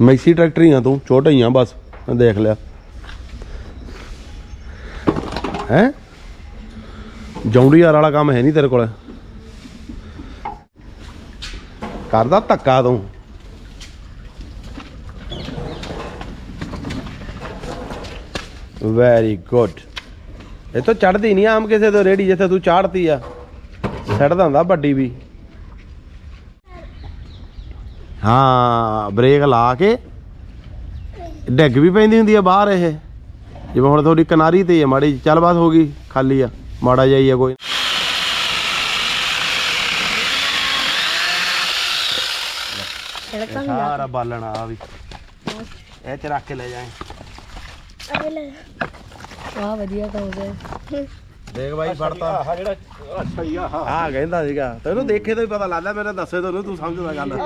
Maxi tractor ਹੀ ਆ ਤੂੰ, ਛੋਟਾ ਹੀ ਆ ਬਸ ਮੈਂ ਦੇਖ ਲਿਆ। ਹੈ? ਜੌਂਡੀਆਰ ਵਾਲਾ ਕੰਮ ਹੈ ਨਹੀਂ ਤੇਰੇ ਕੋਲ। ਕਰਦਾ ਧੱਕਾ ਤੂੰ। ਵੈਰੀ ਗੁੱਡ ਇਹ ਤਾਂ ਚੜਦੀ ਨਹੀਂ ਆਮ ਕਿਸੇ ਤੋਂ ਰੇੜੀ ਜਿੱਥੇ ਤੂੰ ਚਾੜਤੀ ਆ। ਛੱਡਦਾ ਹੁੰਦਾ ਵੱਡੀ ਵੀ। ਹਾਂ ਬ੍ਰੇਕ ਲਾ ਕੇ ਡਿੱਗ ਵੀ ਪੈਂਦੀ ਹੁੰਦੀ ਆ ਬਾਹਰ ਇਹ। ਜਿਵੇਂ ਹੁਣ ਤੁਹਾਡੀ ਕਿਨਾਰੀ ਤੇ ਹੀ ਆ ਮਾੜੀ। ਚੱਲ ਬਸ ਹੋ ਗਈ ਖਾਲੀ ਆ। ਮਾੜਾ ਜਾਈ ਆ ਕੋਈ। ਸਾਰਾ ਬਾਲਣ ਆ ਵੀ। ਇਹ ਚ ਰੱਖ ਕੇ ਲੈ ਜਾਏ। ਵਾਹ ਵਧੀਆ ਕੰਮ ਹੈ ਦੇਖ ਬਾਈ ਫੜਤਾ। ਆਹ ਜਿਹੜਾ ਆਹ ਸਹੀ ਆ ਆਹ। ਆ ਕਹਿੰਦਾ ਸੀਗਾ। ਤੈਨੂੰ ਦੇਖੇ ਤੋਂ ਹੀ ਪਤਾ ਲੱਗਦਾ ਮੇਰੇ ਦੱਸੇ ਤੋਂ ਨੀ ਤੂੰ ਸਮਝਦਾ ਗੱਲ।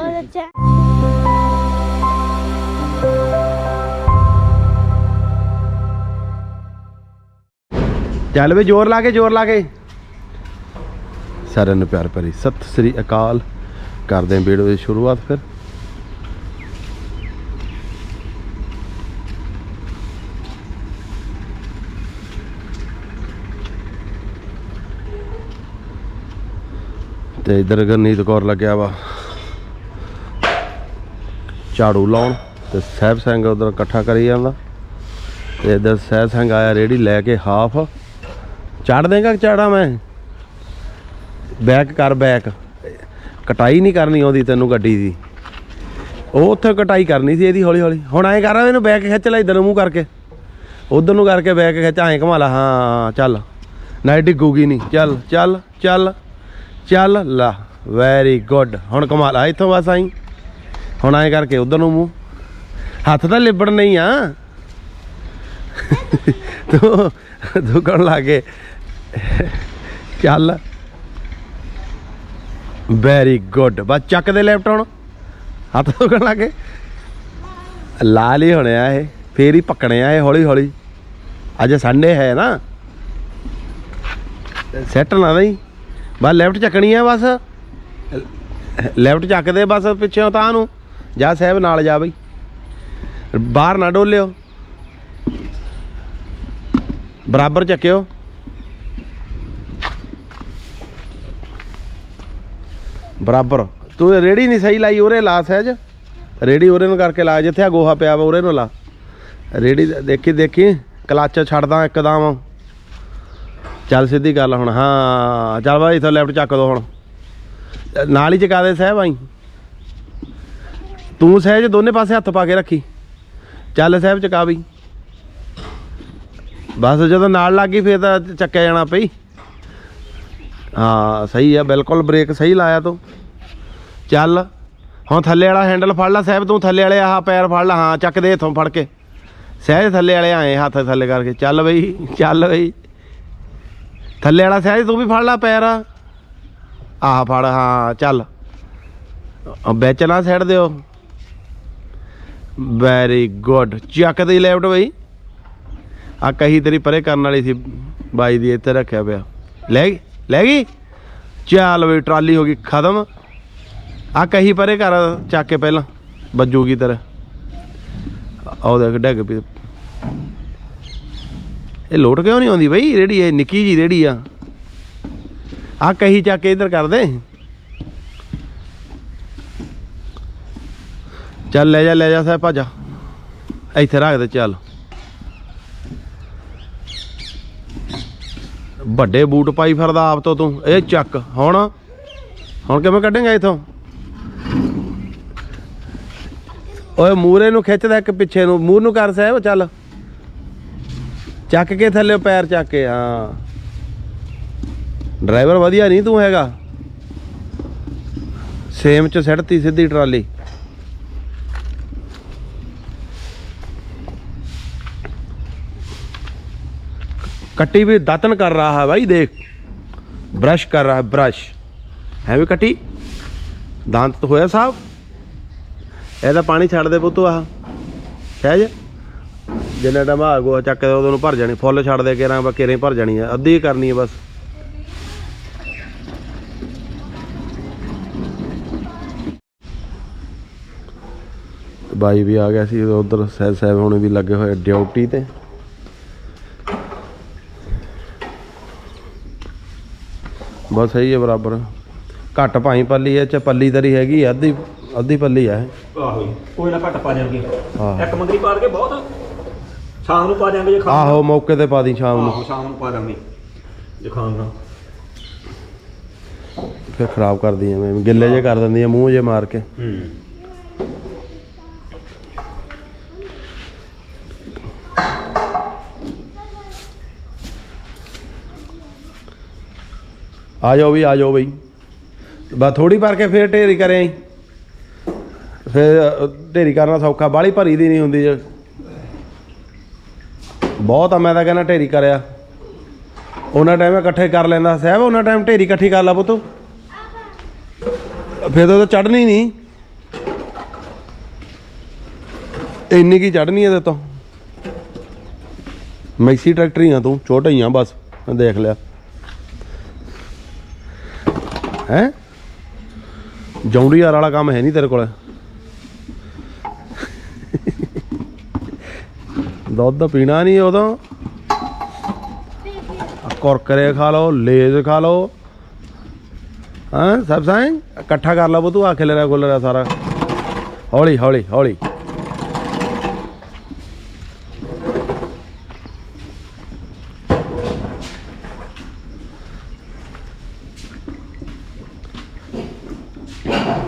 ਚੱਲ ਵੀ ਜ਼ੋਰ ਲਾ ਕੇ, ਜ਼ੋਰ ਲਾ ਕੇ। ਸਾਰਿਆਂ ਨੂੰ ਪਿਆਰ ਭਰੀ ਸਤਿ ਸ੍ਰੀ ਅਕਾਲ। ਕਰਦੇ ਹਾਂ ਵੀਡੀਓ ਦੀ ਸ਼ੁਰੂਆਤ ਫਿਰ। ਤੇ ਇਧਰ ਗਰਨੀਤ ਕੌਰ ਲੱਗਿਆ ਵਾ। ਝਾੜੂ ਲਾਉਣ ਤੇ ਸਹਿਬ ਸਿੰਘ ਉਧਰ ਇਕੱਠਾ ਕਰੀ ਜਾਂਦਾ। ਤੇ ਇਧਰ ਸਹਿਬ ਸਿੰਘ ਆਇਆ ਰੇੜੀ ਲੈ ਕੇ ਹਾਫ। ਚੜ ਦੇਗਾ ਚਾੜਾ ਮੈਂ? ਬੈਕ ਕਰ, ਬੈਕ। ਕਟਾਈ ਨਹੀਂ ਕਰਨੀ ਆਉਂਦੀ ਤੈਨੂੰ ਗੱਡੀ ਦੀ। ਉਹ ਉੱਥੇ ਕਟਾਈ ਕਰਨੀ ਸੀ ਇਹਦੀ ਹੌਲੀ ਹੌਲੀ ਹੁਣ ਐਂ ਕਰ, ਇਹਨੂੰ ਬੈਕ ਖਿੱਚ ਲੈ ਇਧਰ ਨੂੰ ਮੂੰਹ ਕਰਕੇ। ਉਧਰ ਨੂੰ ਕਰਕੇ ਬੈਕ ਖਿੱਚ, ਐਂ ਘੁਮਾ ਲਾ। ਹਾਂ, ਚੱਲ। ਨਾ ਡਿੱਗੂਗੀ ਨਹੀਂ। ਚੱਲ ਚੱਲ ਚੱਲ ਚੱਲ ਲਾ। ਵੈਰੀ ਗੁੱਡ ਹੁਣ ਕਮਾਲ ਆ ਇੱਥੋਂ ਬਸ ਆਈ ਹੁਣ ਐਂ ਕਰਕੇ ਉਧਰ ਨੂੰ ਮੂੰਹ। ਹੱਥ ਤਾਂ ਲਿਬੜ ਨਹੀਂ ਆ। ਤੂੰ ਦੁਕਣ ਲਾਗੇ ਚੱਲ ਵੈਰੀ ਗੁੱਡ ਬਸ ਚੱਕ ਦੇ ਲੈਫਟ ਹੁਣ। ਹੱਥ ਦੁਕਣ ਲਾਗੇ ਲਾਲ ਹੀ ਹੋਣੇ ਆ ਇਹ। ਫੇਰ ਹੀ ਪੱਕਣੇ ਆ ਇਹ ਹੌਲੀ ਹੌਲੀ ਅੱਜ ਸੰਡੇ ਹੈ ਨਾ। ਸੈੱਟ ਨਾ ਨਹੀਂ ਬਸ ਲੈਫਟ ਚੱਕਣੀ ਆ ਬਸ। ਲੈਫਟ ਚੱਕ ਦੇ ਬਸ ਪਿੱਛੇ ਤਾਂ ਨੂੰ। ਜਾ ਸਾਹਿਬ ਨਾਲ ਜਾ ਬਈ। ਬਾਹਰ ਨਾ ਡੋਲਿਓ। ਬਰਾਬਰ ਚੱਕਿਓ। ਬਰਾਬਰ। ਤੂੰ ਰੇੜੀ ਨਹੀਂ ਸਹੀ ਲਾਈ, ਉਰੇ ਲਾ ਸਹਿਜ। ਰੇੜੀ ਉਰੇ ਨੂੰ ਕਰਕੇ ਲਾ, ਜਿੱਥੇ ਆ ਗੋਹਾ ਪਿਆ ਵਾ, ਉਰੇ ਨੂੰ ਲਾ। ਰੇੜੀ ਦੇਖੀ ਦੇਖੀ। ਕਲੱਚ ਛੱਡਦਾ ਇੱਕਦਮ। ਚੱਲ ਸਿੱਧੀ ਗੱਲ ਹੁਣ, ਹਾਂ। ਚੱਲ ਬਾਈ, ਇੱਥੋਂ ਲੈਫਟ ਚੱਕ ਦੋ ਹੁਣ। ਨਾਲ ਹੀ ਚਕਾ ਦੇ ਸਹਿਬ ਆਈ ਤੂੰ ਸਹਿਜ ਦੋਨੇ ਪਾਸੇ ਹੱਥ ਪਾ ਕੇ ਰੱਖੀ। ਚੱਲ ਸਹਿਬ ਚਕਾ ਬਈ। ਬਸ ਜਦੋਂ ਨਾਲ ਲੱਗ ਗਈ, ਫੇਰ ਤਾਂ ਚੱਕਿਆ ਜਾਣਾ ਪਈ। ਹਾਂ, ਸਹੀ ਆ, ਬਿਲਕੁਲ ਬ੍ਰੇਕ ਸਹੀ ਲਾਇਆ ਤੂੰ। ਚੱਲ, ਹੁਣ ਥੱਲੇ ਵਾਲਾ ਹੈਂਡਲ ਫੜ ਲੈ, ਸਾਹਿਬ ਤੂੰ ਥੱਲੇ ਵਾਲੇ ਆਹ ਪੈਰ ਫੜ ਲੈ, ਹਾਂ, ਚੱਕ ਦੇ ਇਥੋਂ ਫੜ ਕੇ। ਸਹਿਜ ਥੱਲੇ ਵਾਲੇ ਆਏ, ਹੱਥ ਥੱਲੇ ਕਰਕੇ। ਚੱਲ ਬਈ ਚੱਲ ਬਈ। ਥੱਲੇ ਵਾਲਾ ਸਹਿਜ ਤੂੰ ਵੀ ਫੜ ਲੈ ਪੈਰ। ਆਹ ਫੜ, ਹਾਂ, ਚੱਲ। ਵਿੱਚ ਨਾ ਛੱਡ ਦਿਓ। ਵੈਰੀ ਗੁੱਡ ਚੱਕ ਦੇ ਲੈਫਟ ਬਈ। ਆ ਕਹੀ ਤੇਰੀ ਪਰੇ ਕਰਨ ਵਾਲੀ ਸੀ, ਬਾਈ ਦੀ ਇੱਥੇ ਰੱਖਿਆ ਪਿਆ। ਲੈ ਗਈ ਲੈ ਗਈ? ਚੱਲ ਬਈ ਟਰਾਲੀ ਹੋ ਗਈ, ਖਤਮ। ਆ ਕਹੀ ਪਰੇ ਕਰ ਚੱਕ ਕੇ ਪਹਿਲਾਂ ਵੱਜੂਗੀ ਤੇਰੇ। ਆਹ ਦੇਖ, ਡੱਗ ਪਈ। ਇਹ ਲੋਟ ਕਿਉਂ ਨਹੀਂ ਆਉਂਦੀ ਬਈ? ਰੇੜੀ, ਇਹ ਨਿੱਕੀ ਜੀ ਰੇੜੀ ਆ। ਆ ਕਹੀ ਚੱਕ ਕੇ ਇੱਧਰ ਕਰ ਦੇ। ਚੱਲ ਲੈ ਜਾ ਲੈ ਜਾ ਸਾਹਿਬ ਭਾਜਾ ਇੱਥੇ ਰੱਖ ਦੇ, ਚੱਲ। ਵੱਡੇ ਬੂਟ ਪਾਈ ਫਿਰਦਾ ਆਪ ਤੋਂ ਤੂੰ। ਇਹ ਚੱਕ। ਹੁਣ? ਹੁਣ ਕਿਵੇਂ ਕੱਢੇਂਗਾ ਇਥੋਂ? ਓਏ ਮੂਰੇ ਨੂੰ ਖਿੱਚਦਾ ਇੱਕ ਪਿੱਛੇ ਨੂੰ। ਮੂੰਹ ਨੂੰ ਕਰ ਸਾਹਿਬ, ਚੱਲ। ਚੱਕ ਕੇ ਥੱਲੇ ਪੈਰ ਚੱਕ ਕੇ, ਹਾਂ। ਡਰਾਈਵਰ ਵਧੀਆ ਨਹੀਂ ਤੂੰ ਹੈਗਾ। ਸੇਮ ਚ ਸੱਟਤੀ ਸਿੱਧੀ ਟਰਾਲੀ। कट्टी भी दातन कर रहा है भाई देख ब्रश कर रहा है ब्रश है भी कट्टी दांत तो होया साहब ਇਹਦਾ ਪਾਣੀ ਛੱਡ ਦੇ ਪੁੱਤੂ ਆਹ ਸਹਿਜ ਜਿੰਨੇ ਟਾਈਮ ਆ ਗੋ ਚੱਕ ਦੇ ਉਹਨੂੰ ਭਰ ਜਾਣੀ ਫੁੱਲ ਛੱਡ ਦੇ ਕੇ ਰਾਂ ਬਕੇਰੇ ਭਰ ਜਾਣੀ ਆ ਅੱਧੀ ਕਰਨੀ ਆ ਬਸ ਬਾਈ ਵੀ ਆ ਗਿਆ ਸੀ ਉਧਰ ਸਹਿਬ ਸਾਹਿਬ ਹੁਣ ਵੀ ਲੱਗੇ ਹੋਏ ਡਿਊਟੀ ਤੇ ਬਸ ਸਹੀ ਹੈ ਬਰਾਬਰ। ਘੱਟ ਭਾਈ ਪੱਲੀ ਐ ਚ ਪੱਲੀ ਤਰੀ ਹੈਗੀ ਆ, ਅੱਧੀ ਅੱਧੀ ਪੱਲੀ ਆ ਇਹ। ਆਹੋ ਜੀ। ਕੋਈ ਨਾ ਘੱਟ ਪਾ ਜਾਣਗੇ ਹਾਂ। ਇੱਕ ਮੰਗਰੀ ਪਾ ਕੇ ਬਹੁਤ। ਸ਼ਾਮ ਨੂੰ ਪਾ ਜਾਾਂਗੇ ਜੇ ਖਾਣਾ ਆਹੋ ਮੌਕੇ ਤੇ ਪਾ ਦੀ ਸ਼ਾਮ ਨੂੰ। ਆਹੋ ਸ਼ਾਮ ਨੂੰ ਪਾ ਦਾਂਗੇ ਜੇ ਖਾਣਾ ਫਿਰ ਖਰਾਬ ਕਰਦੀ ਐਵੇਂ ਗਿੱਲੇ ਜੇ ਕਰ ਦਿੰਦੀ ਆ ਮੂੰਹ ਜੇ ਮਾਰ ਕੇ। ਹੂੰ। ਆ ਜਾਓ ਵੀ, ਆ ਜਾਓ ਬਈ। ਬਸ ਥੋੜੀ ਭਰ ਕੇ ਫੇਰ ਢੇਰੀ ਕਰੇ ਫਿਰ ਢੇਰੀ ਕਰਨਾ ਸੌਖਾ, ਬਾਲੀ ਭਰੀ ਦੀ ਨਹੀਂ ਹੁੰਦੀ ਜੇ। ਬਹੁਤ ਆ, ਮੈਂ ਤਾਂ ਕਹਿੰਦਾ ਢੇਰੀ ਕਰਿਆ। ਉਹਨਾਂ ਟਾਈਮ ਇਕੱਠੇ ਕਰ ਲੈਂਦਾ। ਸਾਹਿਬ, ਉਹਨਾਂ ਟਾਈਮ ਢੇਰੀ ਇਕੱਠੀ ਕਰ ਲਾ ਪੁੱਤ। ਫਿਰ ਤਾਂ ਚੜਨੀ ਨਹੀਂ। ਇੰਨੀ ਕੀ ਚੜਨੀ ਇਹਦੇ ਤੋਂ? ਮੈਕਸੀ ਟਰੈਕਟਰ ਆ ਤੂੰ ਛੋਟਾ ਹੀ ਆ ਬਸ। ਮੈਂ ਦੇਖ ਲਿਆ। ਹੈ? ਜੌਂਡੀਆਰ ਵਾਲਾ ਕੰਮ ਹੈ ਨਹੀਂ ਤੇਰੇ ਕੋਲ। ਦੁੱਧ ਪੀਣਾ ਨਹੀਂ ਉਦੋਂ। ਕੁਰਕਰੇ ਖਾ ਲਓ, ਲੇਜ਼ ਖਾ ਲਓ। ਹਾਂ, ਸਭ ਸਾਂ ਇਕੱਠਾ ਕਰ ਲਾ ਤੂੰ ਆ ਖਿਲਰਿਆ ਰਿਹਾ ਸਾਰਾ। ਹੌਲੀ ਹੌਲੀ ਹੌਲੀ।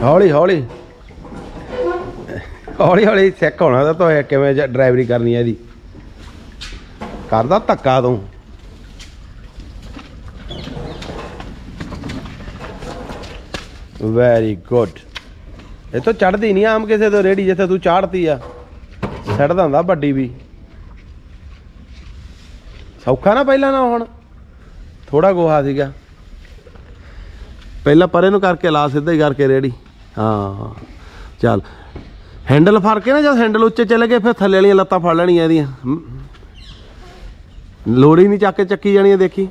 ਹੌਲੀ ਹੌਲੀ। ਹੌਲੀ ਹੌਲੀ ਸਿੱਖ ਹੋਣਾ ਤਾਂ ਤੋ ਕਿਵੇਂ ਡਰਾਈਵਰੀ ਕਰਨੀ ਹੈ ਇਹਦੀ। ਕਰਦਾ ਧੱਕਾ ਤੂੰ। ਵੈਰੀ ਗੁੱਡ ਇਹ ਤਾਂ ਚੜਦੀ ਨਹੀਂ ਆਮ ਕਿਸੇ ਤੋਂ ਰੇੜੀ ਜਿੱਥੇ ਤੂੰ ਚਾੜਤੀ ਆ। ਛੱਡਦਾ ਹੁੰਦਾ ਵੱਡੀ ਵੀ। ਸੌਖਾ ਨਾ ਪਹਿਲਾਂ ਨਾ ਹੁਣ। ਥੋੜਾ ਗੋਹਾ ਸੀਗਾ। ਪਹਿਲਾਂ ਪਰੇ ਨੂੰ ਕਰਕੇ ਲਾ ਸਿੱਧਾ ਹੀ ਕਰਕੇ ਰੇੜੀ। ਹਾਂ। ਚੱਲ। ਹੈਂਡਲ ਫੜ ਕੇ ਨਾ ਜਦ ਹੈਂਡਲ ਉੱਚੇ ਚਲੇ ਗਏ, ਫਿਰ ਥੱਲੇ ਵਾਲੀਆਂ ਲੱਤਾਂ ਫੜ ਲੈਣੀਆਂ ਇਹਦੀਆਂ। ਹਮ। ਲੋੜ ਹੀ ਨਹੀਂ ਚੱਕ ਕੇ ਚੱਕੀ ਜਾਣੀ ਦੇਖੀ।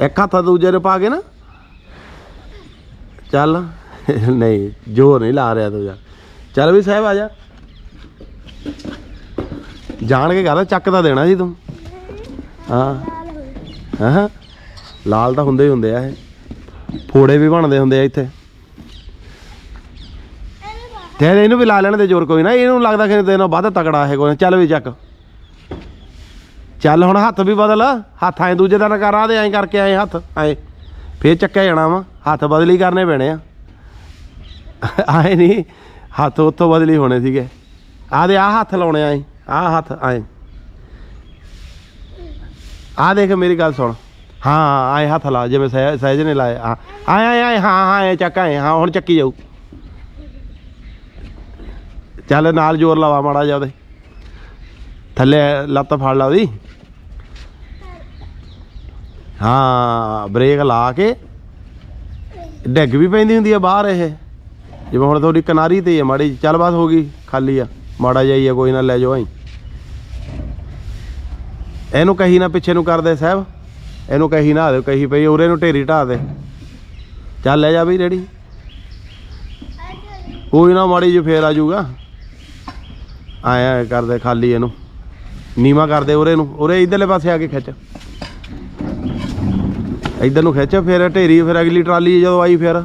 ਇੱਕ ਹੱਥ ਦੂਜੇ ਨੇ ਪਾ ਕੇ ਨਾ। ਚੱਲ। ਨਹੀਂ, ਜ਼ੋਰ ਨਹੀਂ ਲਾ ਰਿਹਾ ਤੂੰ ਯਾਰ ਚੱਲ ਵੀ ਸਾਹਿਬ ਆ ਜਾ। ਜਾਣ ਕੇ ਕਹਦਾ ਚੱਕ ਤਾਂ ਦੇਣਾ ਸੀ ਤੂੰ। ਹਾਂ। ਹਾਂ। ਲਾਲ ਤਾਂ ਹੁੰਦੇ ਹੀ ਹੁੰਦੇ ਆ ਇਹ। ਫੋੜੇ ਵੀ ਬਣਦੇ ਹੁੰਦੇ ਆ ਇੱਥੇ। ਤੇ ਇਹਨੂੰ ਵੀ ਲਾ ਲੈਣ ਦੇ ਜ਼ੋਰ ਕੋਈ ਨਾ, ਇਹਨੂੰ ਲੱਗਦਾ ਕਿ ਤੇਰੇ ਵੱਧ ਤਕੜਾ ਹੈ ਕੋਈ ਚੱਲ ਵੀ ਚੱਕ। ਚੱਲ ਹੁਣ ਹੱਥ ਵੀ ਬਦਲ, ਹੱਥ ਐ ਦੂਜੇ ਦਾ ਨਾ ਕਰ ਆ ਦੇ ਐਂ ਕਰਕੇ ਆਏ ਹੱਥ, ਐ। ਫੇਰ ਚੱਕਿਆ ਜਾਣਾ ਵਾ, ਹੱਥ ਬਦਲੀ ਕਰਨੇ ਪੈਣੇ ਆ। ਆਏ ਨਹੀਂ, ਹੱਥ ਉੱਥੋਂ ਬਦਲੀ ਹੋਣੇ ਸੀਗੇ। ਆ ਦੇ ਆ ਹੱਥ ਲਾਉਣੇ ਆਏ ਆ ਹੱਥ ਆਏ ਆ ਦੇਖ ਮੇਰੀ ਗੱਲ ਸੁਣ। ਹਾਂ, ਆਏ ਹੱਥ ਲਾ, ਜਿਵੇਂ ਸਹਿ- ਸਹਿਜ ਨੇ ਲਾਏ। ਹਾਂ। ਆਏ ਆਏ ਆਏ, ਹਾਂ ਹਾਂ, ਆਏ, ਚੱਕ, ਆਏ, ਹਾਂ, ਹੁਣ ਚੱਕੀ ਜਾਊ। ਚੱਲ, ਨਾਲ ਜ਼ੋਰ ਲਵਾ ਮਾੜਾ ਜਿਹਾ ਉਹਦੇ। ਥੱਲੇ ਲੱਤ ਫੜ ਲਾ ਉਹਦੀ। ਹਾਂ, ਬ੍ਰੇਕ ਲਾ ਕੇ। ਡਿੱਗ ਵੀ ਪੈਂਦੀ ਹੁੰਦੀ ਆ ਬਾਹਰ ਇਹ। ਜਿਵੇਂ ਹੁਣ ਤੁਹਾਡੀ ਕਿਨਾਰੀ ਤੇ ਹੀ ਆ ਮਾੜੀ ਜਿਹੀ। ਚੱਲ ਬਸ ਹੋ ਗਈ, ਖਾਲੀ ਆ। ਮਾੜਾ ਜਿਹਾ ਹੀ ਆ, ਕੋਈ ਨਾ ਲੈ ਜਾਓ ਆਈ ਇਹਨੂੰ ਕਹੀ ਨਾ ਪਿੱਛੇ ਨੂੰ ਕਰਦੇ ਸਾਹਿਬ। ਇਹਨੂੰ ਕਹੀ ਨਾ ਦੇ ਕਹੀ ਪਈ ਉਰੇ ਨੂੰ ਢੇਰੀ ਢਾ ਦੇ। ਚੱਲ ਲੈ ਜਾ ਬਈ ਰੇੜੀ। ਕੋਈ ਨਾ ਮਾੜੀ ਜੀ ਫੇਰ ਆ ਜਾਊਗਾ। ਆਇਆ ਕਰਦੇ ਖਾਲੀ ਇਹਨੂੰ। ਨੀਵਾ ਕਰਦੇ ਉਰੇ ਨੂੰ। ਉਰੇ ਇਧਰਲੇ ਪਾਸੇ ਆ ਕੇ ਖਿੱਚ। ਇਧਰ ਨੂੰ ਖਿੱਚ, ਫਿਰ ਢੇਰੀ, ਫਿਰ ਅਗਲੀ ਟਰਾਲੀ ਜਦੋਂ ਆਈ ਫਿਰ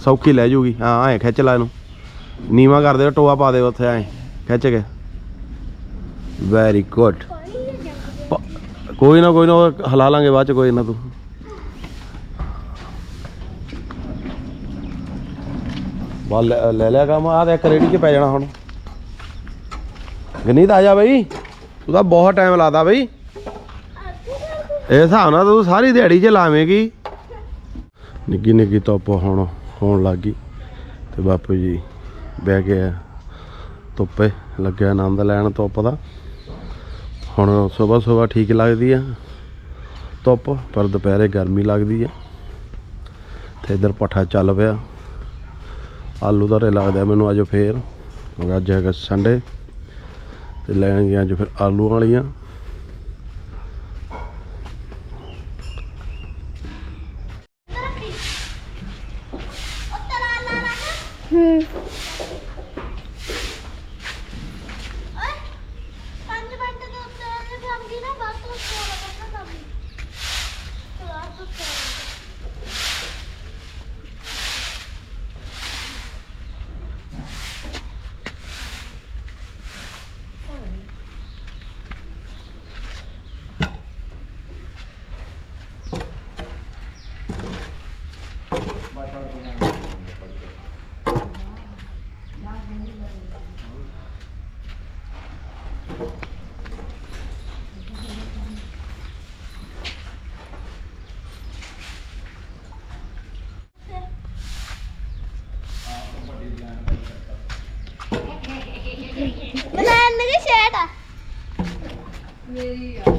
ਸੌਖੀ ਲੈ ਜੂਗੀ। ਹਾਂ ਐ ਖਿੱਚ ਲੈ ਇਹਨੂੰ। ਨੀਵਾ ਕਰਦੇ ਟੋਆ ਪਾ ਦੇ ਉੱਥੇ ਐ ਖਿੱਚ ਕੇ। ਵੈਰੀ ਗੁੱਡ ਕੋਈ ਨਾ ਕੋਈ ਨਾ, ਉਹ ਹਿਲਾ ਲਾਂਗੇ ਬਾਅਦ ਚ, ਕੋਈ ਨਾ ਤੂੰ। ਬਾ ਲੈ ਲਿਆ ਕੰਮ ਆ ਤੇ ਇੱਕ ਰੇੜੀ 'ਚ ਪੈ ਜਾਣਾ ਹੁਣ। ਗਨੀਤ ਆ ਜਾ ਬਈ। ਤੂੰ ਤਾਂ ਬਹੁਤ ਟਾਈਮ ਲਾਦਾ ਬਈ। ਇਹ ਹਿਸਾਬ ਨਾਲ ਤੂੰ ਸਾਰੀ ਦਿਹਾੜੀ 'ਚ ਲਾਵੇਂਗੀ। ਨਿੱਗੀ ਨਿੱਗੀ ਧੁੱਪ ਹੁਣ ਹੋਣ ਲੱਗੀ ਤੇ ਬਾਪੂ ਜੀ ਬਹਿ ਗਿਆ ਧੁੱਪੇ, ਲੱਗਿਆ ਆਨੰਦ ਲੈਣ ਧੁੱਪ ਦਾ। ਹੁਣ ਸਵੇਰ ਸਵੇਰ ਠੀਕ ਲੱਗਦੀ ਆ। ਧੁੱਪ, ਪਰ ਦੁਪਹਿਰੇ ਗਰਮੀ ਲੱਗਦੀ ਆ। ਤੇ ਇਧਰ ਪੱਠਾ ਚੱਲ ਪਿਆ। ਆਲੂ ਦਾ ਰੇ ਲੱਗਦਾ ਮੈਨੂੰ ਅੱਜ ਫੇਰ। ਅੱਜ ਹੈਗਾ ਸੰਡੇ। ਤੇ ਲੈਣਗੇ ਅੱਜ ਫਿਰ ਆਲੂ ਵਾਲੀਆਂ ਬਨਾਨ ਦੀ ਸ਼ਰਟ ਆ ਮੇਰੀ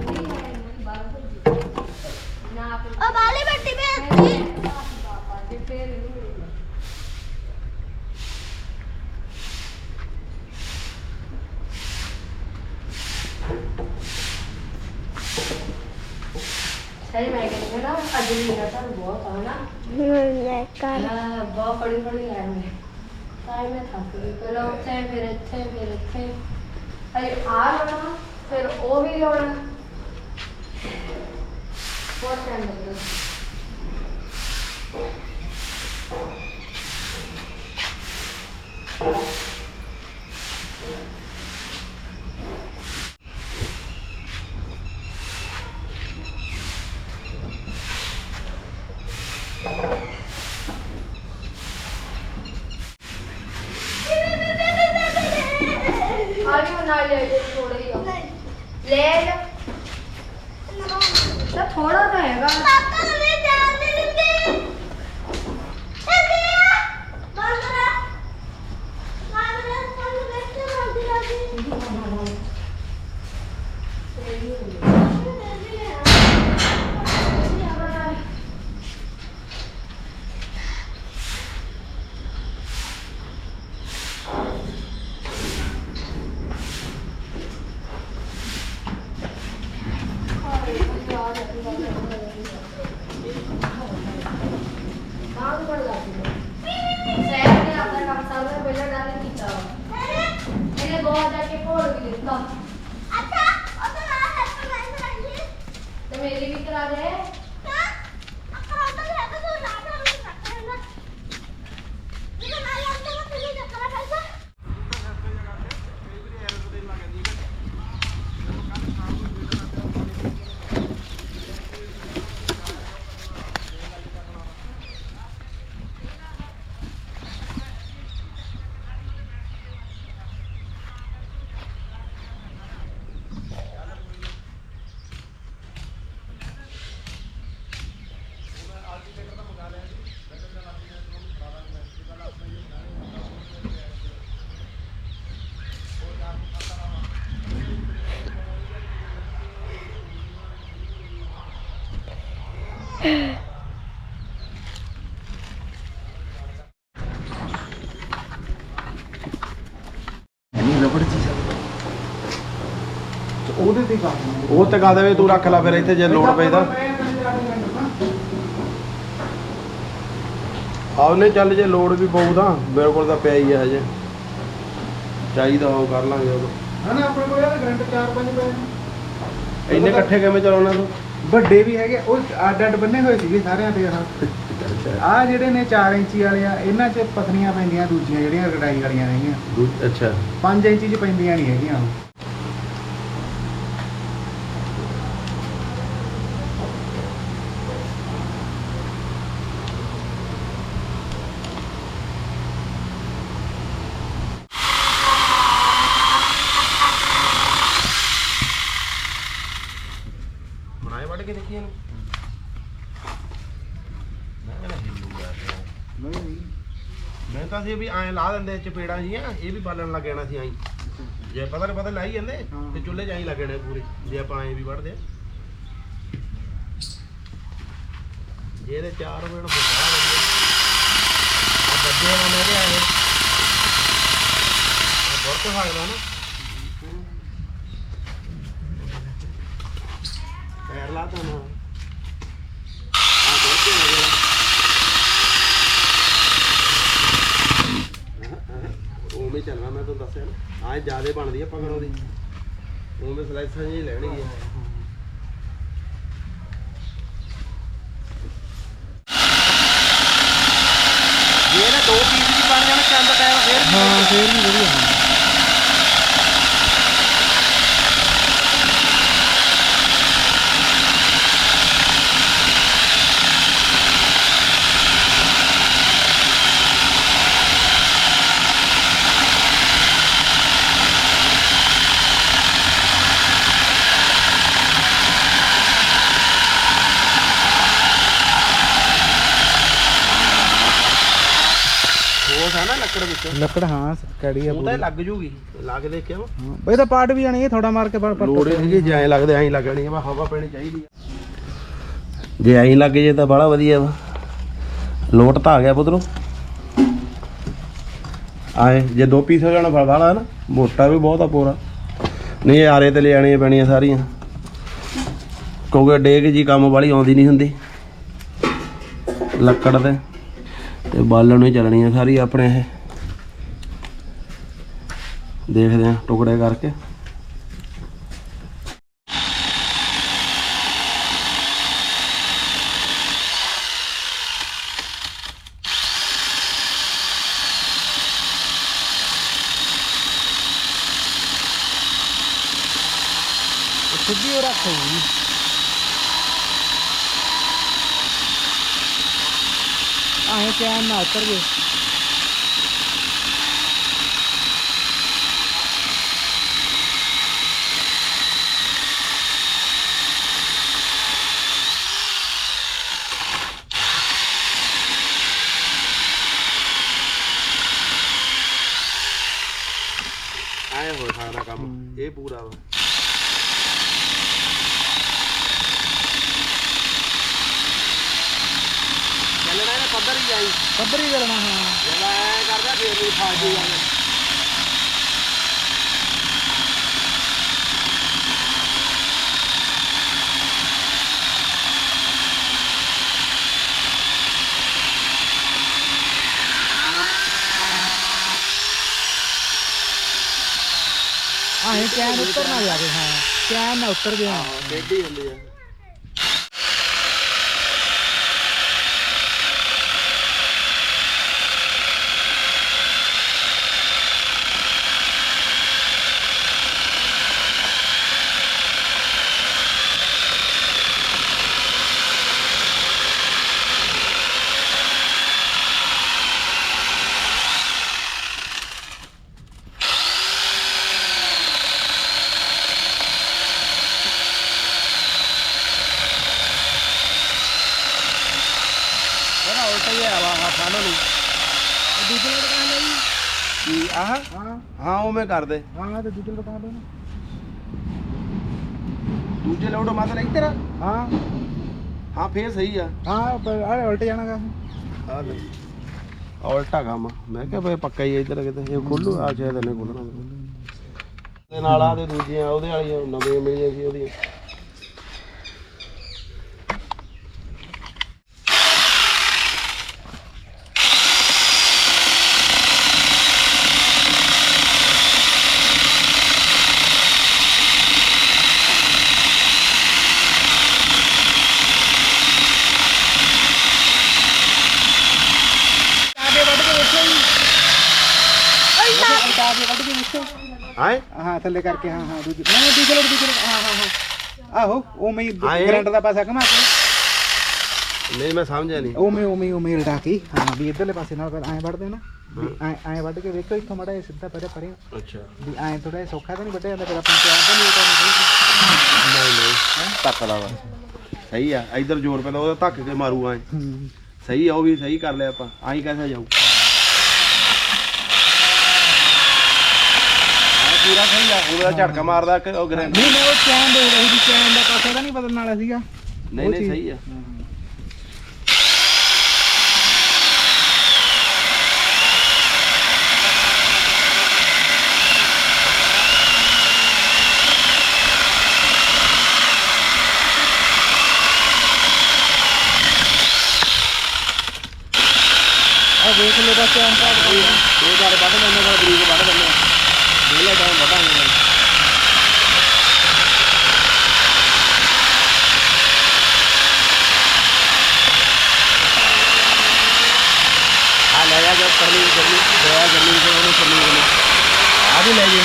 ਉਹ ਤੇ ਗਾ ਦੇਵੇ ਤੂੰ ਰੱਖ ਲੈ ਫਿਰ ਇੱਥੇ ਜੇ ਲੋੜ ਪਈ ਤਾਂ। ਆਉਨੇ ਚੱਲ ਜੇ ਲੋੜ ਵੀ ਪਊ ਤਾਂ ਮੇਰੇ ਕੋਲ ਤਾਂ ਪਿਆ ਹੀ ਆ ਹਜੇ। ਚਾਹੀਦਾ ਹੋ ਕਰ ਲਾਂਗੇ ਉਦੋਂ ਹਨਾ ਆਪਣੇ ਕੋਲ ਯਾਰ ਗਰੰਟ 4-5 ਪਏ ਇੰਨੇ ਇਕੱਠੇ ਕਿਵੇਂ ਚਲਾਉਣਾ ਤੂੰ? ਵੱਡੇ ਵੀ ਹੈਗੇ ਉਹ ਅੱਡ ਅੱਡ ਬੰਨੇ ਹੋਏ ਸੀਗੇ ਸਾਰਿਆਂ ਤੇ ਆਹ ਆ ਜਿਹੜੇ ਨੇ 4 ਇੰਚੀ ਵਾਲੇ ਆ ਇਹਨਾਂ 'ਚ ਪਤਲੀਆਂ ਪੈਂਦੀਆਂ ਦੂਜੀਆਂ ਜਿਹੜੀਆਂ ਕਢਾਈ ਵਾਲੀਆਂ ਹੈਗੀਆਂ ਦੂ- ਅੱਛਾ। 5 ਇੰਚੀ 'ਚ ਪੈਂਦੀਆਂ ਨਹੀਂ ਹੈਗੀਆਂ ਉਹ ਬਣਾਏ ਵੱਢ ਕੇ ਦੇਖੀ ਇਹਨੂੰ ਮੈਂ ਕਹਿੰਦਾ ਹਿੱਲੂਗਾ ਇਹ। ਨਹੀਂ ਨਹੀਂ ਮੈਂ ਤਾਂ ਸੀ ਵੀ ਐਂ ਲਾ ਦਿੰਦੇ, ਚਪੇੜਾਂ ਜੀਆਂ, ਇਹ ਵੀ ਬਾਲਣ ਲੱਗ ਜਾਣਾ ਸੀ ਐਂ ਜੇ ਪਤਾ ਨਹੀਂ ਪਤਾ ਲਾਈ ਜਾਂਦੇ, ਤੇ ਚੁੱਲ੍ਹੇ 'ਚ ਐਂ ਲੱਗਣੇ ਪੂਰੇ, ਜੇ ਆਪਾਂ ਐਂ ਵੀ ਵੜਦੇ ਜੇ ਇਹਦੇ ਚਾਰ ਵੇਣ ਬੁਝਾ ਵਧੀਆ ਆ ਬੱਦੇ ਨਾਲ ਮੇਰੇ ਆਏ। ਬਹੁਤ ਹਾਗਦਾ ਨਾ। ਪੈਰ ਲਾ ਤਾ ਨਾ ਆ ਬਹੁਤ ਹੋ ਗਿਆ ਉਵੇਂ ਚੱਲਣਾ ਮੈਂ ਤੁਹਾਨੂੰ ਦੱਸਿਆ ਨਾ। ਆਹ ਜਿਆਦੇ ਬਣਦੀ ਆ ਪਕੜ ਉਹਦੀ। ਉਵੇਂ ਸਲਾਈਸਾਂ ਜੀ ਲੈਣਗੇ ਜੇ ਇਹਨੇ ਦੋ ਪੀਸ ਵੀ ਬਣ ਜਾਣ ਚੰਦ ਟਾਇਰ ਫੇਰ ਵੀ ਹਾਂ ਫੇਰ ਵੀ ਵਧੀਆ ਠੋਸ ਆ ਨਾ ਲੱਕੜ ਵਿੱਚ? ਲੱਕੜ ਹਾਂ ਕੜੀ ਆ ਉਹ ਤਾਂ ਪੂਰੀ। ਲੱਗ ਜੂਗੀ ਲਾ ਕੇ ਦੇਖ ਕੇ ਆਵਾਂ ਹਾਂ ਬਈ ਤਾਂ ਪਾਟ ਵੀ ਜਾਣੀ ਇਹ ਥੋੜਾ ਮਾਰ ਕੇ ਪਰ ਲੋੜ ਹੀ ਨਹੀਂ ਜੇ ਐਂ ਲੱਗਦੇ ਐਂ ਲੱਗਣੀ ਆ ਵਾ ਹਵਾ ਪੈਣੀ ਚਾਹੀਦੀ ਆ। ਜੇ ਐਂ ਲੱਗ ਜੇ ਤਾਂ ਬੜਾ ਵਧੀਆ ਵਾ। ਲੋਟ ਤਾਂ ਆ ਗਿਆ ਪੁੱਤਰੋ। ਆਏ ਜੇ ਦੋ ਪੀਸ ਹੋ ਜਾਣਾ ਫਲ ਵਾਲਾ ਨਾ ਮੋਟਾ ਵੀ ਬਹੁਤ ਆ ਪੂਰਾ। ਨਹੀਂ ਇਹ ਆਰੇ ਤੇ ਲੈ ਆਣੀਆਂ ਪੈਣੀਆਂ ਸਾਰੀਆਂ। ਕਿਉਂਕਿ ਡੇਗ ਜੀ ਕੰਮ ਵਾਲੀ ਆਉਂਦੀ ਨਹੀਂ ਹੁੰਦੀ। ਲੱਕੜ ਤੇ। ਤੇ ਬਾਲਣ ਨੂੰ ਹੀ ਚੱਲਣੀ ਆ ਸਾਰੀ ਆਪਣੇ ਇਹ। ਦੇਖਦੇ ਆ ਟੁਕੜੇ ਕਰਕੇ। ਸਿੱਧੀ ਉਹ ਰੱਖ ਆਏ ਚੈਨ ਨਾ ਉਤਰ ਗਏ ਐ ਹੋ ਸਕਦਾ ਕੰਮ ਇਹ ਪੂਰਾ ਵਾ ਹੀ ਜਾਈ ਹੀ ਕਰਨਾ ਹਾਂ। ਜਦੋਂ ਐ ਕਰਦਾ ਫੇਰ ਜੀ ਆਏ ਚੈਨ ਉੱਤਰ ਨਾ ਜਾਵੇ ਹਾਂ। ਚੈਨ ਨਾ ਉਤਰ ਗਿਆ ਡੇਢੀ ਹੁੰਦੀ ਆ ਬੜਾ ਉਲਟਾ ਹੀ ਆ ਵਾ ਹੱਥਾਂ ਨੂੰ ਦੂਜੇ ਨੂੰ ਦੁਕਾਨ ਲਈ ਕੀ ਆਹ। ਹਾਂ ਹਾਂ ਉਵੇਂ ਕਰਦੇ ਹਾਂ ਤੇ ਦੂਜੇ ਨੂੰ ਦੁਕਾਨ ਦੇ ਦੂਜੇ ਲੋਡ ਮਤਲਬ ਇੱਧਰ। ਆ? ਹਾਂ। ਹਾਂ ਫੇਰ ਸਹੀ ਆ। ਹਾਂ ਪਰ ਆਲੇ ਉਲਟ ਜਾਣਾਗਾ ਆ ਲੈ। ਉਲਟਾ ਕੰਮ ਮੈਂ ਕਿਹਾ ਬਈ ਪੱਕਾ ਹੀ ਆ ਇੱਧਰ ਕਿਤੇ। ਇਹ ਖੋਲੂ ਆ ਸ਼ਾਇਦ ਇਹਨੇ ਖੋਲਣਾ। ਤੇ ਨਾਲ ਆ ਤੇ ਦੂਜੀਆਂ ਉਹਦੇ ਵਾਲੀਆਂ ਨਵੀਆਂ ਮਿਲੀਆਂ ਸੀ ਉਹਦੀਆਂ ਆਗੇ ਵੱਢ ਕੇ ਵੇਖੋ ਜੀ ਆਗੇ ਵੱਢ ਕੇ ਆਏ? ਹਾਂ ਥੱਲੇ ਕਰਕੇ ਹਾਂ ਹਾਂ ਦੂਜੇ ਨਹੀਂ ਦੂਜੇ ਲੋਟ ਦੂਜੇ ਲੋਟ ਹਾਂ ਹਾਂ ਹਾਂ। ਆਹੋ ਉਵੇਂ ਹੀ ਹਾਂ, ਗਰੰਟ ਦਾ ਪਾਸਾ ਘਮਾ ਕੇ। ਨਹੀਂ ਮੈਂ ਸਮਝਿਆ ਨਹੀਂ। ਉਵੇਂ ਉਵੇਂ ਹੀ- ਉਵੇਂ ਹੀ ਲਟਾ ਕੇ? ਹਾਂ ਵੀ ਇਧਰਲੇ ਪਾਸੇ ਨਾਲ ਐਂ ਵੱਢਦੇ ਨਾ। ਵੀ ਐਂ ਐਂ ਵੱਢ ਕੇ ਵੇਖੋ ਇੱਥੋਂ ਮੜਾ ਸਿੱਧਾ ਪਰੇ ਪਰੇ। ਅੱਛਾ। ਵੀ ਐਂ ਥੋੜਾ ਜਿਹਾ ਸੌਖਾ ਤਾਂ ਨਹੀਂ ਵੱਢਿਆ ਜਾਂਦਾ ਫਿਰ ਆਪਾਂ ਨੂੰ ਤਾਂ ਨਹੀਂ ਕਰਨਾ ਨਹੀਂ ਨਹੀਂ। ਧੱਕ ਲਾ ਵਾ। ਸਹੀ ਆ ਇੱਧਰ ਜ਼ੋਰ ਪੈਂਦਾ ਉਹਦਾ ਧੱਕ ਕੇ ਮਾਰੂ ਐ। ਹੂੰ। ਸਹੀ ਆ ਉਹ ਵੀ ਸਹੀ ਕਰ ਲਿਆ ਆਪਾਂ ਆਈ कैसे ਜਾਊ ਪੂਰਾ ਸਹੀ ਆ ਉਹਦਾ ਝਟਕਾ ਮਾਰਦਾ ਕਿ ਉਹ ਗਰੈਂਡ ਨਹੀਂ ਮੈਂ ਉਹ ਚੈਨ ਦੇ ਰਹੀ ਸੀ ਚੈਨ ਦਾ ਪਾਸਾ ਤਾਂ ਨਹੀਂ ਬਦਲਣ ਵਾਲਾ ਸੀਗਾ। ਨਹੀਂ ਨਹੀਂ ਸਹੀ ਆ। ਆ ਵੇਖ ਲੋ ਦਾ ਚੈਨ ਪਾਟ ਦੋ ਚਾਰ ਵੱਢ ਲੈਣੇ ਦਾ ਬਰੀਕ ਵੱਢ ਲੈਣੇ ਪਹਿਲੇ ਟਾਈਮ ਵੱਢਾਂਗੇ ਆ ਲੈ ਜਾ ਜੋ ਕਰਨੀ ਕਰਨੀ ਦਇਆ ਕਰਨੀ ਤੇ ਉਹਨੂੰ ਕਰਨੀ ਕਰਨੀ ਆ ਵੀ ਲੈ ਜੇ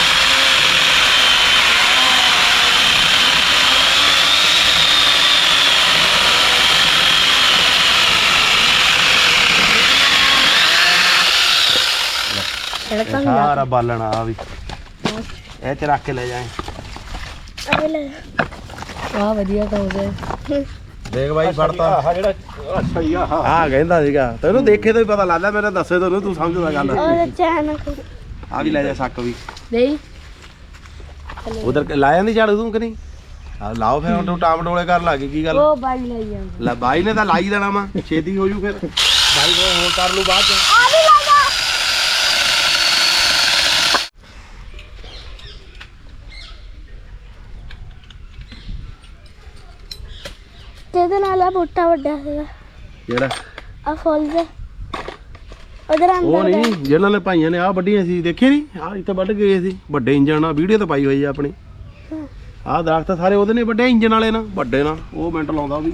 ਛਿੜਕਾਂ ਸਾਰਾ ਬਾਲਣ ਆ ਵੀ। ਇਹ ਚ ਰੱਖ ਕੇ ਲੈ ਜਾਏ। ਆ ਵਧੀਆ ਕੰਮ ਹੈ ਦੇਖ ਬਾਈ ਫੜਤਾ। ਆਹ ਜਿਹੜਾ ਅੱਛਾ ਹੀ ਆਹ। ਆ ਕਹਿੰਦਾ ਸੀਗਾ। ਤੈਨੂੰ ਦੇਖੇ ਤੋਂ ਹੀ ਪਤਾ ਲੱਗਦਾ ਮੇਰੇ ਦੱਸੇ ਤੈਨੂੰ ਤੂੰ ਸਮਝਦਾ ਗੱਲ। ਉਹ ਅਚਾਨਕ ਆ ਵੀ ਲੈ ਜਾ ਸੱਕ ਵੀ। ਨਹੀਂ ਉਧਰ ਲਾਇਆ ਨਹੀਂ ਝਾੜੂ ਤੂੰ ਕਿ ਨਹੀਂ? ਆ ਲਾਓ ਫਿਰ ਹੁਣ ਤੂੰ ਟਾਮ ਟੋਲੇ ਕਰ ਲੱਗੀ ਕੀ ਗੱਲ? ਉਹ ਬਾਈ ਲਈ ਜਾਂਦੇ। ਲੈ ਬਾਈ ਨੇ ਤਾਂ ਲਾਈ ਦੇਣਾ ਵਾ ਛੇਤੀ ਹੋ ਜੂ ਫਿਰ। ਬਾਈ ਹੁਣ ਕਰ ਲੂ ਬਾਅਦ ਚ। ਆ ਵੀ ਲੈ ਤੇਦੇ ਨਾਲ ਆ ਬੂਟਾ ਵੱਡਾ ਸੀਗਾ। ਜਿਹੜਾ ਆ ਫੁੱਲ ਦੇ ਉਧਰ ਉਹ ਅੰਦਰ ਨਹੀਂ ਜਿਹਨਾਂ ਨੇ ਭਾਈਆਂ ਨੇ ਆ ਵੱਡੀਆਂ ਸੀ ਦੇਖੇ ਨਹੀਂ? ਆ ਇੱਥੇ ਵੱਢ ਗਏ ਸੀ। ਵੱਡੇ ਇੰਜਣ ਆ ਵੀਡੀਓ ਤੇ ਪਾਈ ਹੋਈ ਆ ਆਪਣੀ। ਆਹ ਦਰਖਤ ਸਾਰੇ ਉਹਦੇ ਨੇ ਵੱਡੇ ਇੰਜਣ ਵਾਲੇ ਨਾ ਵੱਡੇ ਨਾ ਉਹ ਮਿੰਟ ਲਾਉਂਦਾ ਉਹ ਵੀ।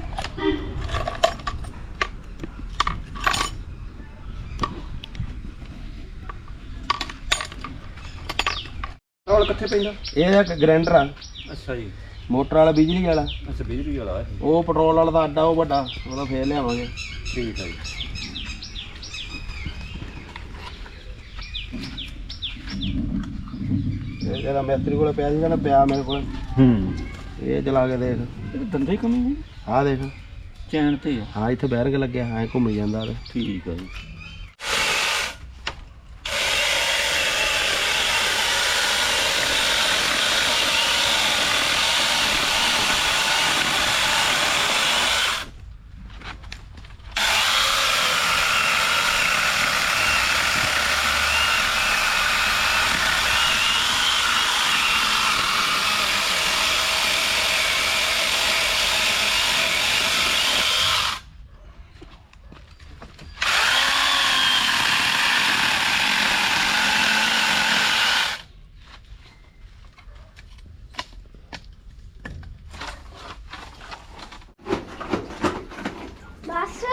ਰੋਲ ਕਿੱਥੇ ਪੈਂਦਾ। ਇਹ ਇੱਕ ਗ੍ਰੈਂਡਰ ਆ। ਅੱਛਾ ਜੀ। ਮੋਟਰ ਵਾਲਾ ਬਿਜਲੀ ਵਾਲਾ। ਅੱਛਾ ਬਿਜਲੀ ਵਾਲਾ ਹੈ। ਉਹ ਪੈਟਰੋਲ ਵਾਲਾ ਦਾ ਅੱਡਾ ਉਹ ਵੱਡਾ ਉਹਦਾ ਫੇਰ ਲਿਆਵਾਂਗੇ। ਠੀਕ ਹੈ ਜੀ। ਇਹ ਜਿਹੜਾ ਮਿਸਤਰੀ ਕੋਲੇ ਪਿਆ ਸੀਗਾ ਨਾ ਪਿਆ ਮੇਰੇ ਕੋਲੇ। ਹੂੰ। ਇਹ ਚਲਾ ਕੇ ਦੇਖ। ਇਹ ਦੰਦੇ ਕਮੀ ਨਹੀਂ ਆਹ ਦੇਖ। ਚੈਨ ਤੇ ਆ। ਹਾਂ ਇੱਥੇ ਬੈਰਗ ਲੱਗਿਆ ਐ ਘੁੰਮੀ ਜਾਂਦਾ ਠੀਕ ਹੈ ਜੀ ਬਸ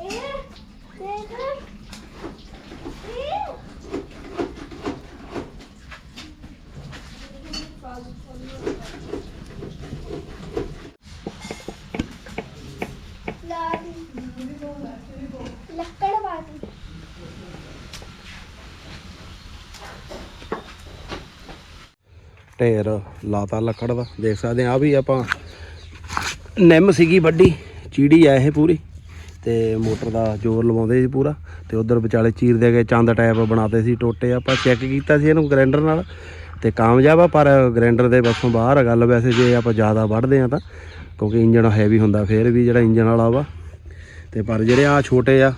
ਇਹ ਦੇਖ ਇਹ ਲਾ ਦੀ ਲੱਕੜ ਬਾਦੀ ਢੇਰ ਲਾਤਾ ਲੱਕੜ ਦਾ। ਦੇਖ ਸਕਦੇ ਆ ਵੀ ਆਪਾਂ ਨਿੰਮ ਸੀਗੀ ਵੱਡੀ ਚੀੜੀ ਆ ਇਹ ਪੂਰੀ। ਤੇ ਮੋਟਰ ਦਾ ਜ਼ੋਰ ਲਵਾਉਂਦੇ ਸੀ ਪੂਰਾ। ਤੇ ਉਧਰ ਵਿਚਾਲੇ ਚੀਰ ਦੇ ਕੇ ਚੰਦ ਟਾਈਪ ਬਣਾਤੇ ਸੀ ਟੋਟੇ। ਆਪਾਂ ਚੈੱਕ ਕੀਤਾ ਸੀ ਇਹਨੂੰ ਗ੍ਰਾਈਂਡਰ ਨਾਲ ਤੇ ਕਾਮਯਾਬ ਆ, ਪਰ ਗ੍ਰਾਈਂਡਰ ਦੇ ਬਸੋਂ ਬਾਹਰ ਆ ਗੱਲ ਵੈਸੇ, ਜੇ ਆਪਾਂ ਜ਼ਿਆਦਾ ਵੱਢਦੇ ਆ ਤਾਂ। ਕਿਉਂਕਿ ਇੰਜਨ ਹੈਵੀ ਹੁੰਦਾ, ਫੇਰ ਵੀ ਜਿਹੜਾ ਇੰਜਨ ਵਾਲਾ ਵਾ। ਤੇ ਪਰ ਜਿਹੜੇ ਆ ਛੋਟੇ ਆ,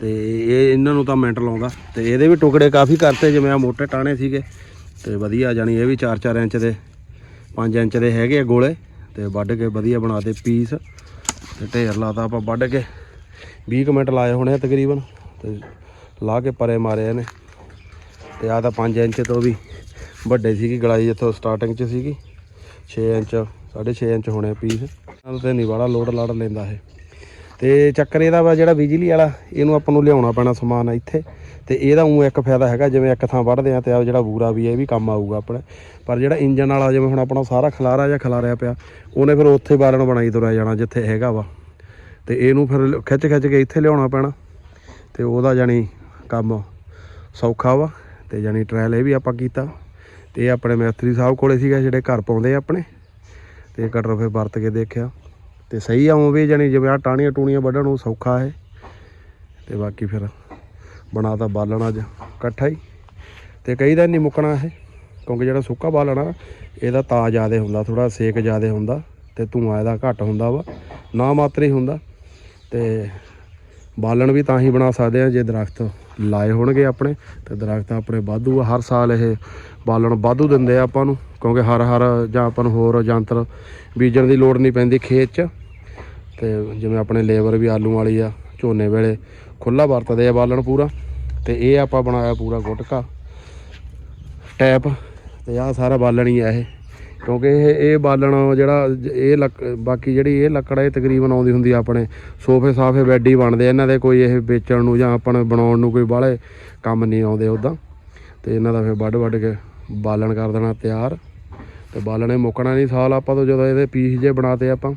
ਤੇ ਇਹ ਇਹਨਾਂ ਨੂੰ ਤਾਂ ਮਿੰਟ ਲਾਉਂਦਾ। ਤੇ ਇਹਦੇ ਵੀ ਟੁਕੜੇ ਕਾਫੀ ਕਰਤੇ, ਜਿਵੇਂ ਆ ਮੋਟੇ ਟਾਣੇ ਸੀਗੇ। ਤੇ ਵਧੀਆ ਜਾਨੀ ਇਹ ਵੀ 4-4 ਇੰਚ ਦੇ 5 ਇੰਚ ਦੇ ਹੈਗੇ ਆ ਗੋਲੇ ਤੇ ਵੱਢ ਕੇ ਵਧੀਆ ਬਣਾਤੇ ਪੀਸ ਤੇ ਢੇਰ ਲਾਤਾ ਆਪਾਂ ਵੱਢ ਕੇ। 20 ਕੁ ਮਿੰਟ ਲਾਏ ਹੋਣੇ ਆ ਤਕਰੀਬਨ ਤੇ ਲਾ ਕੇ ਪਰੇ ਮਾਰੇ ਇਹਨੇ। ਤੇ ਆ ਤਾਂ 5 ਇੰਚ ਤੋਂ ਵੀ ਵੱਡੇ ਸੀਗੀ, ਗਲਾਈ ਜਿੱਥੋਂ ਸਟਾਰਟਿੰਗ 'ਚ ਸੀਗੀ। 6 ਇੰਚ 6.5 ਇੰਚ ਹੋਣੇ ਪੀਸ। ਨਾਲ ਤੇ ਨਹੀਂ ਵਾਲਾ ਲੋਡ ਲੜ ਲੈਂਦਾ ਇਹ। ਤੇ ਚੱਕਰ ਇਹਦਾ ਵਾ ਜਿਹੜਾ ਬਿਜਲੀ ਵਾਲਾ, ਇਹਨੂੰ ਆਪਾਂ ਨੂੰ ਲਿਆਉਣਾ ਪੈਣਾ ਸਮਾਨ ਇੱਥੇ। ਤੇ ਇਹਦਾ ਉਹ ਇੱਕ ਫਾਇਦਾ ਹੈਗਾ, ਜਿਵੇਂ ਇੱਕ ਥਾਂ ਵੱਢਦੇ ਆ ਤੇ ਆ ਜਿਹੜਾ ਬੂਰਾ ਵੀ, ਇਹ ਵੀ ਕੰਮ ਆਊਗਾ ਆਪਣੇ। ਪਰ ਜਿਹੜਾ ਇੰਜਨ ਵਾਲਾ, ਜਿਵੇਂ ਹੁਣ ਆਪਣਾ ਸਾਰਾ ਖਲਾਰਾ ਜਾਂ ਖਲਾਰਿਆ ਪਿਆ, ਉਹਨੇ ਫਿਰ ਉੱਥੇ ਬਾਲਣ ਬਣਾਈ ਤੁਰਿਆ ਜਾਣਾ ਜਿੱਥੇ ਹੈਗਾ ਵਾ। ਤੇ ਇਹਨੂੰ ਫਿਰ ਖਿੱਚ ਖਿੱਚ ਕੇ ਇੱਥੇ ਲਿਆਉਣਾ ਪੈਣਾ। ਤੇ ਉਹਦਾ ਜਾਨੀ ਕੰਮ ਸੌਖਾ ਵਾ, ਤੇ ਜਾਨੀ ਟ੍ਰਾਇਲ ਇਹ ਵੀ ਆਪਾਂ ਕੀਤਾ। ਤੇ ਇਹ ਆਪਣੇ ਮਿਸਤਰੀ ਸਾਹਿਬ ਕੋਲੇ ਸੀਗਾ, ਜਿਹੜੇ ਘਰ ਪਾਉਂਦੇ ਆ ਆਪਣੇ। ਤੇ ਇਹ ਕਟਰ ਫਿਰ ਵਰਤ ਕੇ ਦੇਖਿਆ। ਤੇ ਸਹੀ ਆ ਵੀ ਜਾਨੀ ਜਿਵੇਂ ਆ ਟਾਣੀਆਂ ਟੂਣੀਆਂ ਵੱਢਣ ਨੂੰ ਸੌਖਾ ਹੈ। ਤੇ ਬਾਕੀ ਫਿਰ ਬਣਾਤਾ ਬਾਲਣ ਅੱਜ, ਇਕੱਠਾ ਹੀ। ਤੇ ਕਈ ਦਾ ਨਹੀਂ ਮੁੱਕਣਾ ਇਹ, ਕਿਉਂਕਿ ਜਿਹੜਾ ਸੁੱਕਾ ਬਾਲਣ ਆ ਇਹਦਾ ਤਾ ਜ਼ਿਆਦਾ ਹੁੰਦਾ ਥੋੜਾ ਸੇਕ ਜ਼ਿਆਦਾ ਹੁੰਦਾ ਤੇ ਧੂਆਂ ਇਹਦਾ ਘੱਟ ਹੁੰਦਾ ਵਾ, ਨਾ ਮਾਤਰ ਹੀ ਹੁੰਦਾ। ਤੇ ਬਾਲਣ ਵੀ ਤਾਂ ਹੀ ਬਣਾ ਸਕਦੇ ਆ, ਜੇ ਦਰਖਤ ਲਾਏ ਹੋਣਗੇ ਆਪਣੇ, ਤੇ ਦਰਖਤ ਆਪਣੇ ਵਾਧੂ ਆ। ਹਰ ਸਾਲ ਇਹ ਬਾਲਣ ਵਾਧੂ ਦਿੰਦੇ ਆ ਆਪਾਂ ਨੂੰ। ਕਿਉਂਕਿ ਹਰ ਹਰ ਜਾਂ ਆਪਾਂ ਨੂੰ ਹੋਰ ਜੰਤਰ ਬੀਜਣ ਦੀ ਲੋੜ ਨਹੀਂ ਪੈਂਦੀ ਖੇਤ 'ਚ। ਤੇ ਜਿਵੇਂ ਆਪਣੇ ਲੇਬਰ ਵੀ ਆਲੂ ਵਾਲੀ ਆ ਝੋਨੇ ਵੇਲੇ ਖੁੱਲਾ ਵਰਤਦੇ ਆ ਬਾਲਣ ਪੂਰਾ। ਤੇ ਇਹ ਆਪਾਂ ਬਣਾਇਆ ਪੂਰਾ ਗੁਟਕਾ ਟੈਪ ਤੇ ਆਹ ਸਾਰਾ ਬਾਲਣ ਹੀ ਆ ਇਹ। ਕਿਉਂਕਿ ਇਹ ਇਹ ਬਾਲਣ ਜਿਹੜਾ ਇਹ ਲੱਕ ਬਾਕੀ ਜਿਹੜੀ ਇਹ ਲੱਕੜ ਆ, ਇਹ ਤਕਰੀਬਨ ਆਉਂਦੀ ਹੁੰਦੀ ਆਪਣੇ ਸੋਫੇ ਸਾਫੇ ਬੈੱਡ ਹੀ ਬਣਦੇ ਇਹਨਾਂ ਦੇ ਕੋਈ ਇਹ ਵੇਚਣ ਨੂੰ ਜਾਂ ਆਪਾਂ ਬਣਾਉਣ ਨੂੰ ਕੋਈ ਬਾਹਲੇ ਕੰਮ ਨਹੀਂ ਆਉਂਦੇ ਉਦਾਂ ਤੇ ਇਹਨਾਂ ਦਾ ਫਿਰ ਵੱਢ ਵੱਢ ਕੇ ਬਾਲਣ ਕਰ ਦੇਣਾ ਤਿਆਰ। ਤੇ ਬਾਲਣੇ ਮੁੱਕਣਾ ਨਹੀਂ ਸਾਲ ਆਪਾਂ ਤੋਂ, ਜਦੋਂ ਇਹਦੇ ਪੀਸ ਜੇ ਬਣਾਤੇ ਆਪਾਂ।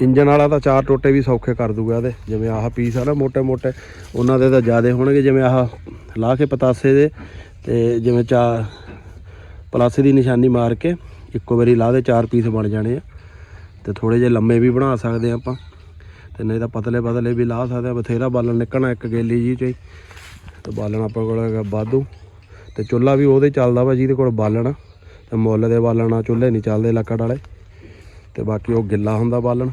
ਇੰਜਣ ਵਾਲਾ ਤਾਂ ਚਾਰ ਟੋਟੇ ਵੀ ਸੌਖੇ ਕਰ ਦੂਗਾ ਇਹਦੇ। ਜਿਵੇਂ ਆਹ ਪੀਸ ਆ ਨਾ ਮੋਟੇ ਮੋٹے ਉਹਨਾਂ ਦੇ ਤਾਂ ਜ਼ਿਆਦਾ ਹੋਣਗੇ। ਜਿਵੇਂ ਆਹ ਲਾ ਕੇ ਪਤਾਸੇ ਦੇ, ਤੇ ਜਿਵੇਂ ਚਾਰ ਪਲਾਸੇ ਦੀ ਨਿਸ਼ਾਨੀ ਮਾਰ ਕੇ ਇੱਕੋ ਵਾਰੀ ਲਾ ਦੇ, ਚਾਰ ਪੀਸ ਬਣ ਜਾਣੇ ਆ। ਤੇ ਥੋੜੇ ਜੇ ਲੰਮੇ ਵੀ ਬਣਾ ਸਕਦੇ ਆ ਆਪਾਂ। ਤੇ ਨਹੀਂ ਤਾਂ ਪਤਲੇ ਪਤਲੇ ਵੀ ਲਾ ਸਕਦੇ ਆ। ਬਥੇਰਾ ਬਾਲਣ ਨਿਕਲਣਾ ਇੱਕ ਗੇਲੀ ਜੀ ਚ ਤੇ ਬਾਲਣ ਆਪਾਂ ਕੋਲ ਹੈਗਾ ਵਾਧੂ। ਤੇ ਚੁੱਲ੍ਹਾ ਵੀ ਉਹਦੇ ਚੱਲਦਾ ਵਾ ਜਿਹਦੇ ਕੋਲ ਬਾਲਣ ਆ। ਤੇ ਮੁੱਲ ਦੇ ਬਾਲਣਾ ਚੁੱਲ੍ਹੇ ਨਹੀਂ ਚੱਲਦੇ ਲੱਕੜ ਵਾਲੇ ਤੇ ਬਾਕੀ ਉਹ ਗਿੱਲਾ ਹੁੰਦਾ ਬਾਲਣ